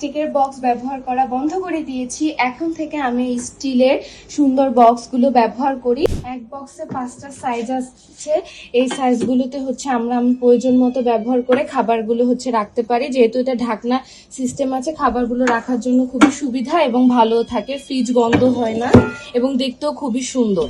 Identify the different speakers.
Speaker 1: প্লাস্টিকের বক্স ব্যবহার করা বন্ধ করে দিয়েছি। এখন থেকে আমি স্টিলের সুন্দর বক্সগুলো ব্যবহার করি। এক বক্সে পাঁচটা সাইজ আসছে এই সাইজগুলোতে হচ্ছে আমরা প্রয়োজন মতো ব্যবহার করে খাবারগুলো হচ্ছে রাখতে পারি। যেহেতু এটা ঢাকনা সিস্টেম আছে, খাবারগুলো রাখার জন্য খুবই সুবিধা এবং ভালো থাকে। ফ্রিজ বন্ধ হয় না এবং দেখতেও খুবই সুন্দর।